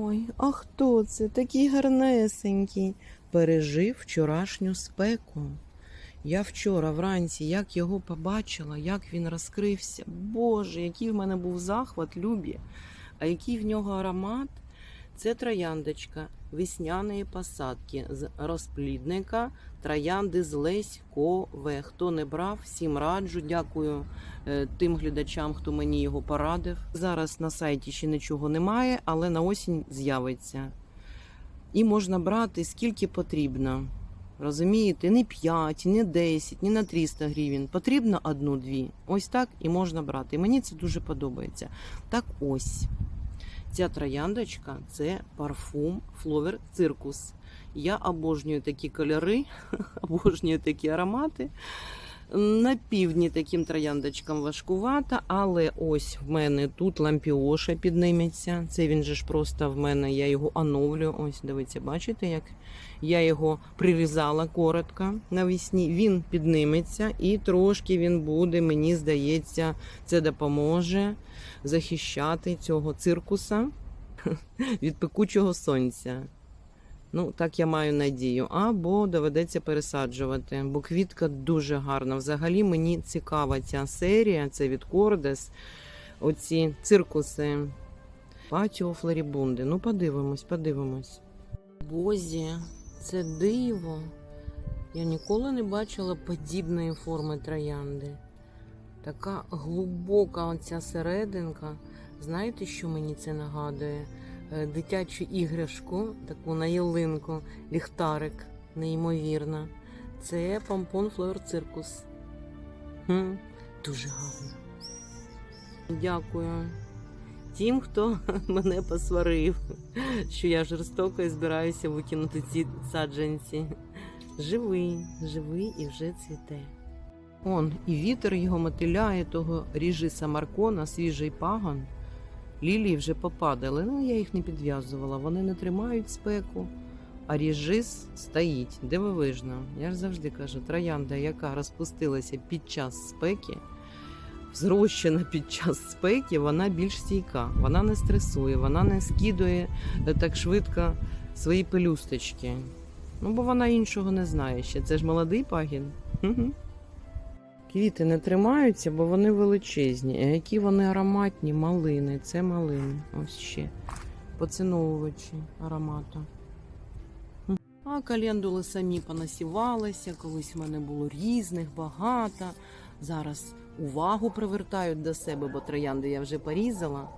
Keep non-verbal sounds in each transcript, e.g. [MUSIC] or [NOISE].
Ой, а хто це? Такий гарнесенький. Пережив вчорашню спеку. Я вчора вранці, як його побачила, як він розкрився. Боже, який в мене був захват, любі. А який в нього аромат? Це трояндочка весняної посадки з розплідника троянди з Леськове. Хто не брав, всім раджу. Дякую е, тим глядачам, хто мені його порадив. Зараз на сайті ще нічого немає, але на осінь з'явиться. І можна брати скільки потрібно. Розумієте, не 5, не 10, не на 300 гривень. Потрібно одну-дві. Ось так і можна брати. І мені це дуже подобається. Так ось. Ця трояндочка це парфум Фловер Циркус. Я обожнюю такі кольори, [LAUGHS] обожнюю такі аромати. На півдні таким трояндочкам важкувато, але ось в мене тут лампіоша підніметься. Це він же ж просто в мене, я його оновлюю. Ось, дивіться, бачите, як я його прирізала коротко навесні. Він підніметься і трошки він буде, мені здається, це допоможе захищати цього циркуса [LAUGHS] від пекучого сонця. Ну, так я маю надію. Або доведеться пересаджувати, бо квітка дуже гарна. Взагалі мені цікава ця серія, це від Кордес. Оці циркуси. Патіо Флорібунди. Ну, подивимось, подивимось. Бозі, це диво. Я ніколи не бачила подібної форми троянди. Така глибока оця серединка. Знаєте, що мені це нагадує? Е, Дитячу іграшку, таку на ялинку, ліхтарик, неймовірно. Це помпон Флор Циркус. Хм, дуже гарно. Дякую тим, хто [LAUGHS] мене посварив, що я жорстоко і збираюся викинути ці саджанці. Живий, живий і вже цвіте. Он, і вітер його мотиляє, того ріжиса Маркона, свіжий пагон. Лілії вже попадали, ну я їх не підв'язувала. Вони не тримають спеку, а ріжис стоїть дивовижно. Я ж завжди кажу, троянда, яка розпустилася під час спеки, зрощена під час спеки, вона більш стійка, вона не стресує, вона не скидує е, так швидко свої пелюсточки. Ну, бо вона іншого не знає ще. Це ж молодий пагін. Квіти не тримаються, бо вони величезні. А які вони ароматні, малини. Це малини. Ось ще. Поціновувачі аромату. А календули самі понасівалися. Колись в мене було різних, багато. Зараз увагу привертають до себе, бо троянди я вже порізала.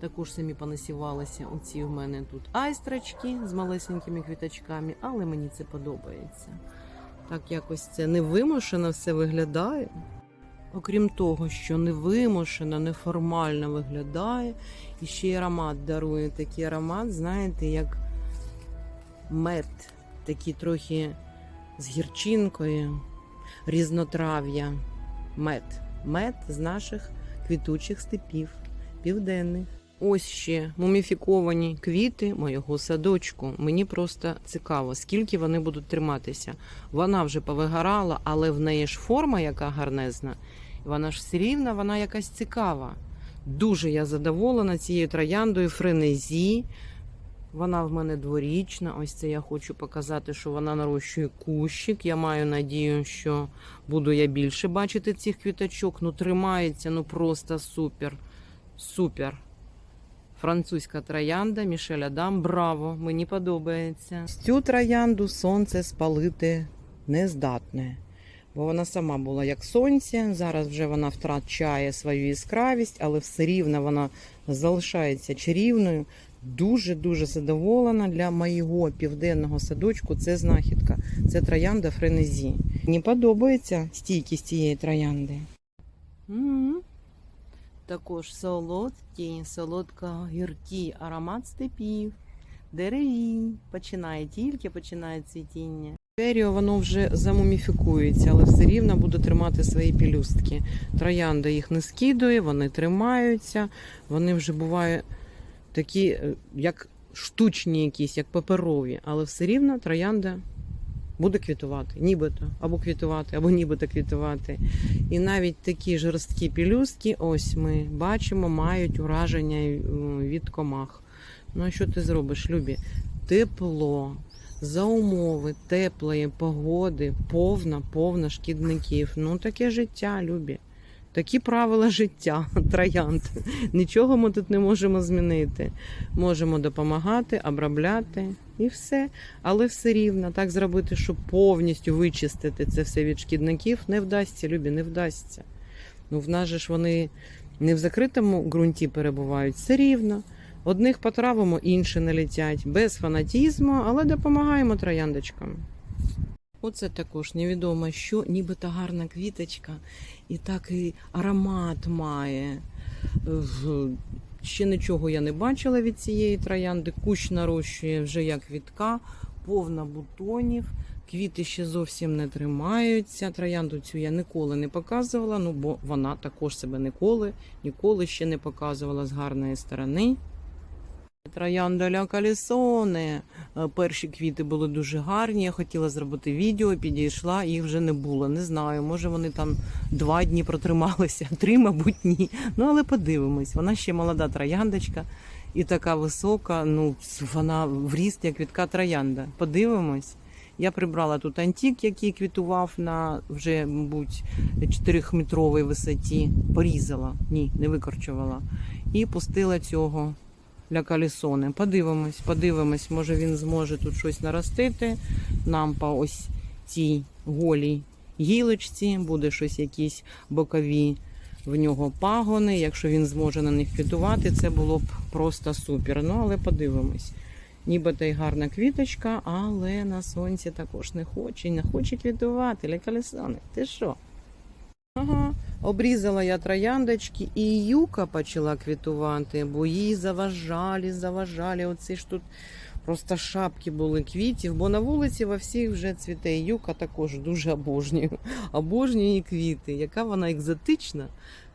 Також самі понасівалися. Оці в мене тут айстрочки з малесенькими квіточками, але мені це подобається. Так якось це невимушено все виглядає. Окрім того, що невимушено, неформально виглядає, і ще й аромат дарує такий аромат, знаєте, як мед, такий трохи з гірчинкою, різнотрав'я. Мед. Мед з наших квітучих степів, південних. Ось ще муміфіковані квіти моєго садочку. Мені просто цікаво, скільки вони будуть триматися. Вона вже повигорала, але в неї ж форма, яка гарнезна, вона ж все рівна, вона якась цікава. Дуже я задоволена цією трояндою френезі. Вона в мене дворічна. Ось це я хочу показати, що вона нарощує кущик. Я маю надію, що буду я більше бачити цих квіточок. Ну, тримається, ну просто супер. Супер. Французька троянда Мішель Адам. Браво! Мені подобається. Цю троянду сонце спалити не здатне, бо вона сама була як сонце. Зараз вже вона втрачає свою яскравість, але все рівно вона залишається чарівною. Дуже-дуже задоволена для моєго південного садочку. Це знахідка. Це троянда френезі. Мені подобається стійкість цієї троянди. Також солодкі, солодко-гіркий аромат степів, деревінь. Починає тільки починає цвітіння. Періо воно вже замуміфікується, але все рівно буде тримати свої пілюстки. Троянда їх не скидує, вони тримаються, вони вже бувають такі, е, як штучні якісь, як паперові, але все рівно троянда буде квітувати, нібито, або квітувати, або нібито квітувати. І навіть такі жорсткі пілюстки, ось ми бачимо, мають ураження від комах. Ну а що ти зробиш, Любі? Тепло. За умови теплої погоди, повна, повна шкідників. Ну, таке життя, Любі. Такі правила життя, [LAUGHS] троянд. Нічого ми тут не можемо змінити. Можемо допомагати, обробляти і все. Але все рівно так зробити, щоб повністю вичистити це все від шкідників, не вдасться, Любі, не вдасться. Ну, в нас же ж вони не в закритому ґрунті перебувають, все рівно. Одних потравимо, інші не летять. Без фанатізму, але допомагаємо трояндочкам. Оце також невідомо, що нібито гарна квіточка, і такий аромат має. Ще нічого я не бачила від цієї троянди. Кущ нарощує вже як квітка, повна бутонів. Квіти ще зовсім не тримаються. Троянду цю я ніколи не показувала, ну бо вона також себе ніколи, ніколи ще не показувала з гарної сторони. Троянда ля калісоне. Перші квіти були дуже гарні. Я хотіла зробити відео, підійшла, їх вже не було. Не знаю, може вони там два дні протрималися, [LAUGHS] три, мабуть, ні. Ну але подивимось. Вона ще молода трояндочка і така висока. Ну вона в ріст, як квітка троянда. Подивимось. Я прибрала тут антик, який квітував на вже, мабуть, 4-метровій висоті. Порізала, ні, не викорчувала. І пустила цього для калісони. Подивимось, подивимось, може він зможе тут щось наростити. Нам по ось цій голій гілочці буде щось якісь бокові в нього пагони. Якщо він зможе на них квітувати, це було б просто супер. Ну, але подивимось. Нібито й гарна квіточка, але на сонці також не хоче. Не хоче квітувати. Ля калісони. Ти що? Ага, обрізала я трояндочки, і юка почала квітувати, бо їй заважали, заважали. Оці ж тут просто шапки були квітів, бо на вулиці во всіх вже цвіте. Юка також дуже. Обожнюю її квіти. Яка вона екзотична.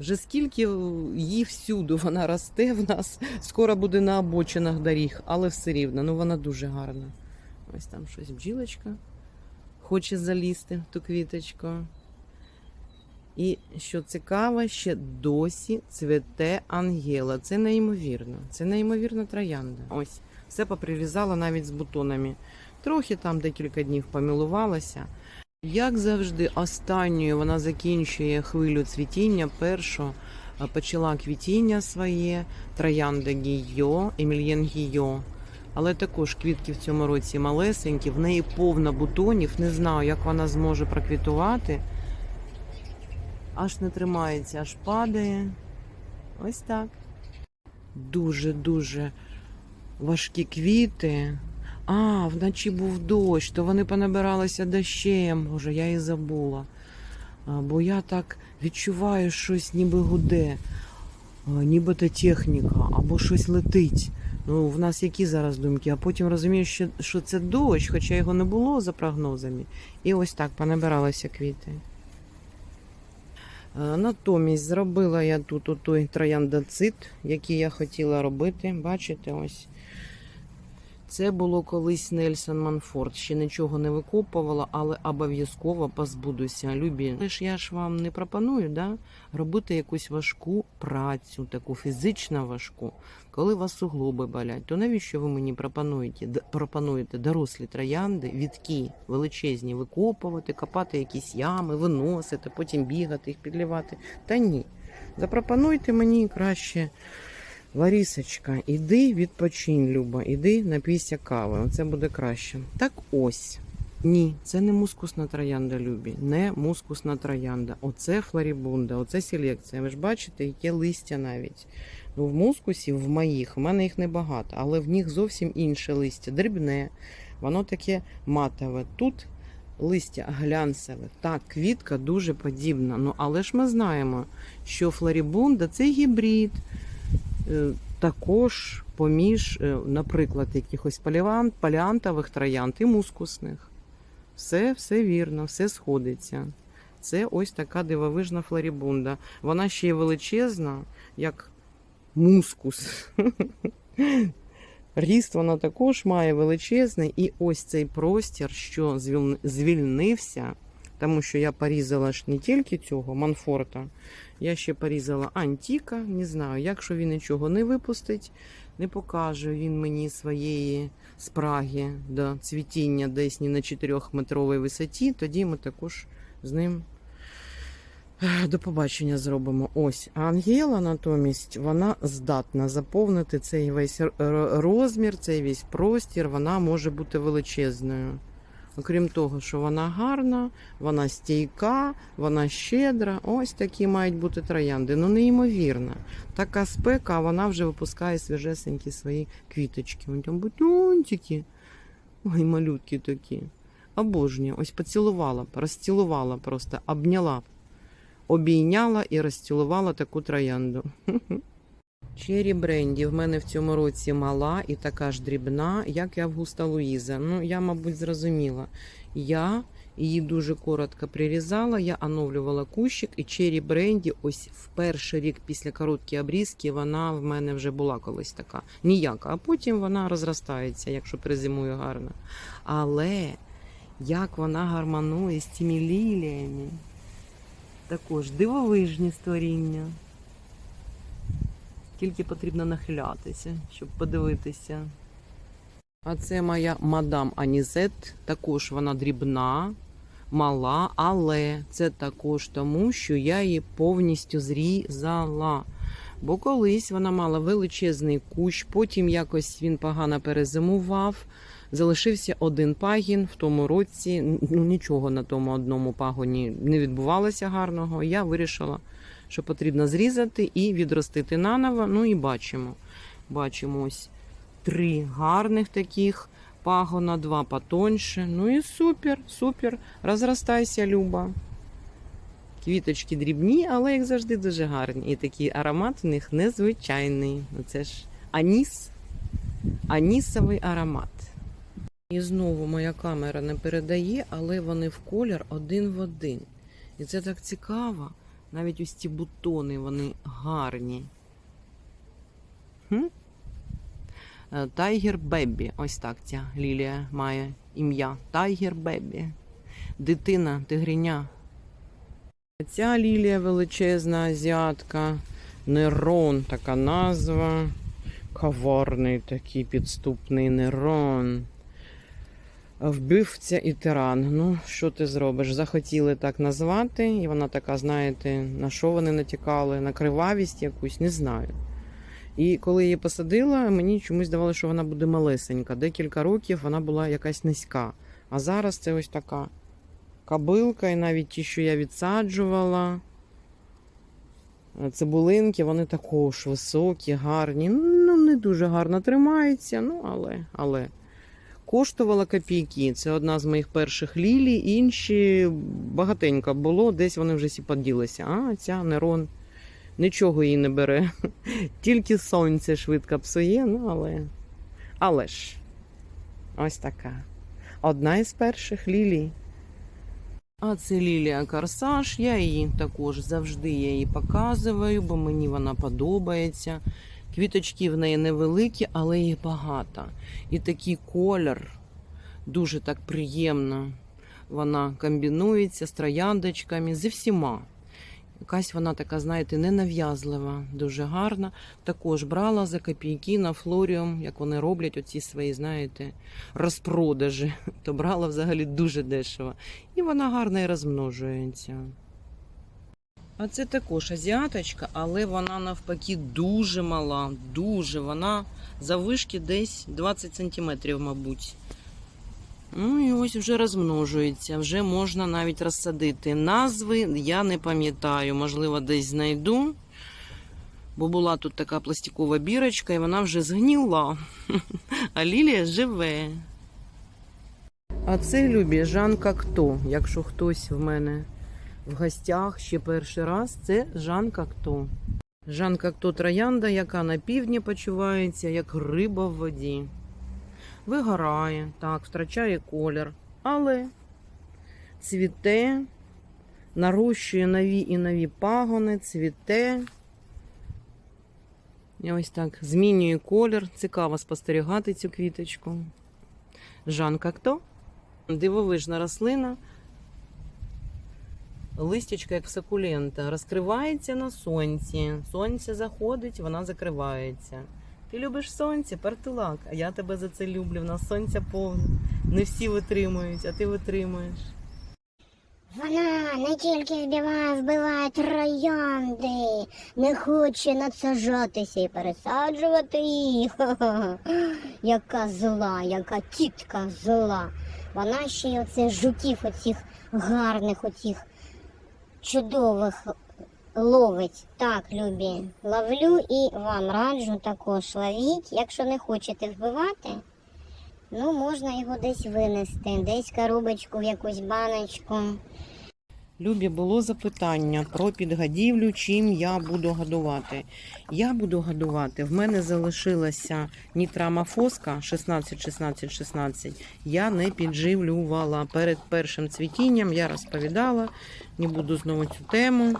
Вже скільки її всюди вона росте в нас, скоро буде на обочинах доріг, але все рівно, ну вона дуже гарна. Ось там щось бджілочка хоче залізти ту квіточку. І що цікаво, ще досі цвіте Ангела. Це неймовірно. Це неймовірна троянда. Ось, все поприрізала навіть з бутонами. Трохи там декілька днів помілувалася. Як завжди, останньою вона закінчує хвилю цвітіння. Першу почала квітіння своє, троянда Гійо, Емільєн Гійо. Але також квітки в цьому році малесенькі, в неї повна бутонів. Не знаю, як вона зможе проквітувати аж не тримається, аж падає. Ось так. Дуже-дуже важкі квіти. А, вночі був дощ, то вони понабиралися дощем. Боже, я і забула. Бо я так відчуваю щось ніби гуде, а, нібито техніка, або щось летить. Ну, в нас які зараз думки, а потім розумію, що це дощ, хоча його не було за прогнозами. І ось так понабиралися квіти. Е, Натомість зробила я тут той трояндацит, який я хотіла робити. Бачите, ось. Це було колись Нельсон Манфорд. Ще нічого не викопувала, але обов'язково позбудуся. Любі, але ж я ж вам не пропоную да, робити якусь важку працю, таку фізично важку. Коли вас суглоби болять, то навіщо ви мені пропонуєте, пропонуєте дорослі троянди, відкі величезні викопувати, копати якісь ями, виносити, потім бігати їх, підлівати? Та ні. Запропонуйте мені краще. Ларісочка, іди відпочинь, Люба, іди напійся кави. Оце буде краще. Так ось. Ні, це не мускусна троянда, Любі. Не мускусна троянда. Оце флорібунда, оце селекція. Ви ж бачите, яке листя навіть. Ну, в мускусі, в моїх, в мене їх небагато, але в них зовсім інше листя, дрібне, воно таке матове. Тут листя глянцеве. Так, квітка дуже подібна. Ну, але ж ми знаємо, що флорібунда це гібрид. Е, Також поміж, е, наприклад, якихось паліан- паліантових троянд і мускусних. Все, все вірно, все сходиться. Це ось така дивовижна флорібунда. Вона ще й величезна, як мускус. [LAUGHS] Ріст вона також має величезний. І ось цей простір, що звільнився тому що я порізала ж не тільки цього Манфорта, я ще порізала Антіка. Не знаю, якщо він нічого не випустить, не покаже він мені своєї спраги до цвітіння десь не на 4-метровій висоті, тоді ми також з ним е, до побачення зробимо. Ось. А Ангела натомість вона здатна заповнити цей весь розмір, цей весь простір, вона може бути величезною. Окрім того, що вона гарна, вона стійка, вона щедра. Ось такі мають бути троянди. Ну, неймовірно. Така спека, а вона вже випускає свіжесенькі свої квіточки. Вони там бутончики. Ой, малютки такі. Обожнюю. Ось поцілувала, розцілувала просто, обняла, обійняла і розцілувала таку троянду. [LAUGHS] Чері бренді в мене в цьому році мала і така ж дрібна, як і Августа Луїза. Ну, я, мабуть, зрозуміла. Я її дуже коротко прирізала, я оновлювала кущик, і чері бренді, ось в перший рік після короткої обрізки, вона в мене вже була колись така. Ніяка. А потім вона розростається, якщо перезимую гарно. Але як вона гармонує з цими ліліями. Також дивовижні створіння. Тільки потрібно нахилятися, щоб подивитися. А це моя мадам Анізет. Також вона дрібна, мала, але це також тому, що я її повністю зрізала. Бо колись вона мала величезний кущ, потім якось він погано перезимував. Залишився один пагін в тому році. Ну нічого на тому одному пагоні не відбувалося гарного. Я вирішила, що потрібно зрізати і відростити наново. Ну і бачимо. Бачимо ось три гарних таких пагона, два потоньше. Ну і супер, супер. Розростайся, Люба. Квіточки дрібні, але як завжди дуже гарні. І такий аромат у них незвичайний. Це ж аніс, анісовий аромат. І знову моя камера не передає, але вони в колір один в один. І це так цікаво. Навіть ось ці бутони, вони гарні. Хм? Е, Тайгер Беббі. Ось так ця лілія має ім'я. Тайгер Беббі. Дитина, тигриня. Ця лілія величезна азіатка. Нерон, така назва. Коварний такий підступний Нерон. Вбивця і тиран. Ну, що ти зробиш? Захотіли так назвати, і вона така, знаєте, на що вони натякали? На кривавість якусь, не знаю. І коли її посадила, мені чомусь здавалося, що вона буде малесенька. Декілька років вона була якась низька. А зараз це ось така кабилка, і навіть ті, що я відсаджувала. Цибулинки, вони також високі, гарні. Ну, не дуже гарно тримаються, ну, але, але. Коштувала копійки. Це одна з моїх перших лілій. Інші багатенько було, десь вони вже всі поділися. А ця Нерон нічого їй не бере. [LAUGHS] Тільки сонце швидко псує, ну але. Але ж, ось така. Одна із перших лілій. А це лілія Корсаж. Я її також завжди я її показую, бо мені вона подобається. Квіточки в неї невеликі, але їх багато. І такий колір дуже так приємно. Вона комбінується з трояндочками, зі всіма. Якась вона така, знаєте, ненав'язлива, дуже гарна. Також брала за копійки на флоріум, як вони роблять оці свої, знаєте, розпродажі. [LAUGHS] То брала взагалі дуже дешево. І вона гарно і розмножується. А це також азіаточка, але вона навпаки дуже мала. Дуже вона завишки десь 20 сантиметрів, мабуть. Ну і ось вже розмножується, вже можна навіть розсадити. Назви я не пам'ятаю, можливо, десь знайду. Бо була тут така пластикова бірочка, і вона вже згніла. [LAUGHS] А лілія живе. А це любі Жан Кокто. Якщо хтось в мене в гостях ще перший раз, це Жан Кокто. Жан Кокто троянда, яка на півдні почувається, як риба в воді. Вигорає, так, втрачає колір, але цвіте, нарощує нові і нові пагони, цвіте. І ось так змінює колір. Цікаво спостерігати цю квіточку. Жан Кокто. Дивовижна рослина. Листячка, як в сакулента, розкривається на сонці. Сонце заходить, вона закривається. Ти любиш сонце, партилак, а я тебе за це люблю. В нас сонця повне. Не всі витримують, а ти витримуєш. Вона не тільки збиває, вбиває троянди, не хоче надсаджатися і пересаджувати їх. [LAUGHS] Яка зла, яка тітка зла. Вона ще й оце жуків оцих гарних, оцих чудових ловить. Так, любі, ловлю і вам раджу також ловіть. Якщо не хочете вбивати, ну можна його десь винести, десь коробочку в якусь баночку. Любі, було запитання про підгодівлю, чим я буду годувати. Я буду годувати. В мене залишилася нітрамофоска 16, 16, 16. Я не підживлювала. Перед першим цвітінням я розповідала, не буду знову цю тему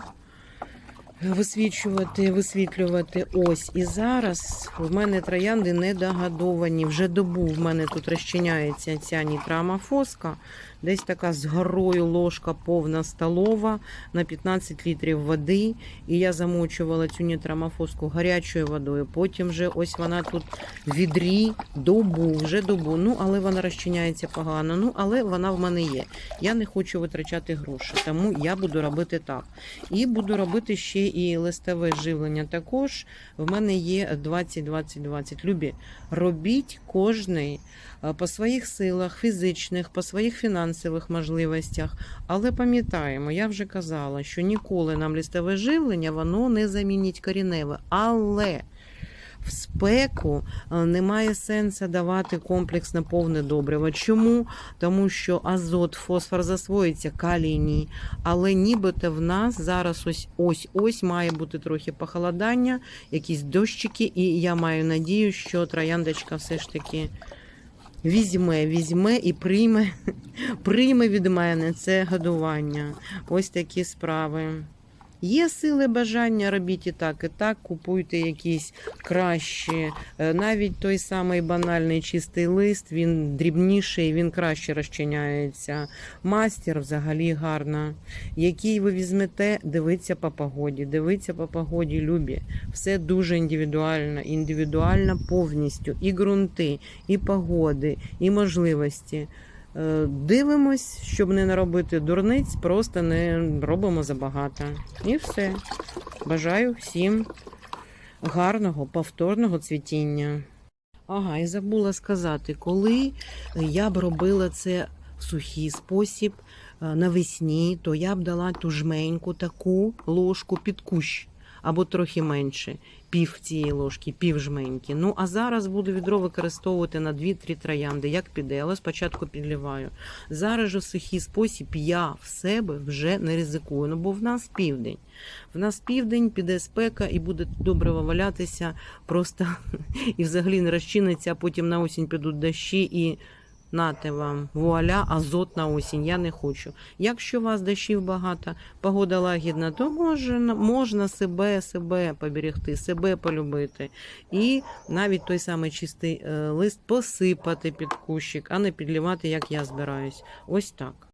висвічувати, висвітлювати. Ось. І зараз в мене троянди недогодовані. Вже добу в мене тут розчиняється ця нітрамофоска. Десь така з горою ложка повна столова на 15 літрів води. І я замочувала цю нітрамофоску гарячою водою. Потім вже ось вона тут в відрі добу, вже добу. Ну, але вона розчиняється погано. Ну, але вона в мене є. Я не хочу витрачати гроші, тому я буду робити так. І буду робити ще і листове живлення. Також в мене є 20-20-20. Любі, робіть кожний е, по своїх силах, фізичних, по своїх фінансових можливостях. Але пам'ятаємо, я вже казала, що ніколи нам листове живлення воно не замінить коріневе. Але в спеку е, немає сенсу давати комплексне повне добриво. Чому? Тому що азот, фосфор засвоїться, калій ні. Але нібито в нас зараз ось ось ось має бути трохи похолодання, якісь дощики, і я маю надію, що трояндочка все ж таки. Візьме, візьме і прийме, [LAUGHS] прийме від мене це годування. Ось такі справи. Є сили бажання, робіть і так, і так, купуйте якісь кращі. Е, Навіть той самий банальний чистий лист, він дрібніший, він краще розчиняється. Мастер взагалі гарна. Який ви візьмете, дивіться по погоді. Дивіться по погоді, любі. Все дуже індивідуально, індивідуально повністю. І ґрунти, і погоди, і можливості. Е, Дивимось, щоб не наробити дурниць, просто не робимо забагато. І все. Бажаю всім гарного повторного цвітіння. Ага, і забула сказати, коли я б робила це в сухий спосіб е, навесні, то я б дала ту жменьку таку ложку під кущ. Або трохи менше, пів цієї ложки, пів жменьки. Ну а зараз буду відро використовувати на 2-3 троянди, як піде, але спочатку підліваю. Зараз же в сухий спосіб я в себе вже не ризикую. Ну бо в нас південь. В нас південь, піде спека і буде добре валятися, просто [LAUGHS] і взагалі не розчиниться, а потім на осінь підуть дощі і. Нате вам вуаля, азот на осінь. Я не хочу. Якщо у вас дощів багато, погода лагідна, то можна, можна себе, себе поберегти, себе полюбити. І навіть той самий чистий е, лист посипати під кущик, а не підлівати, як я збираюсь. Ось так.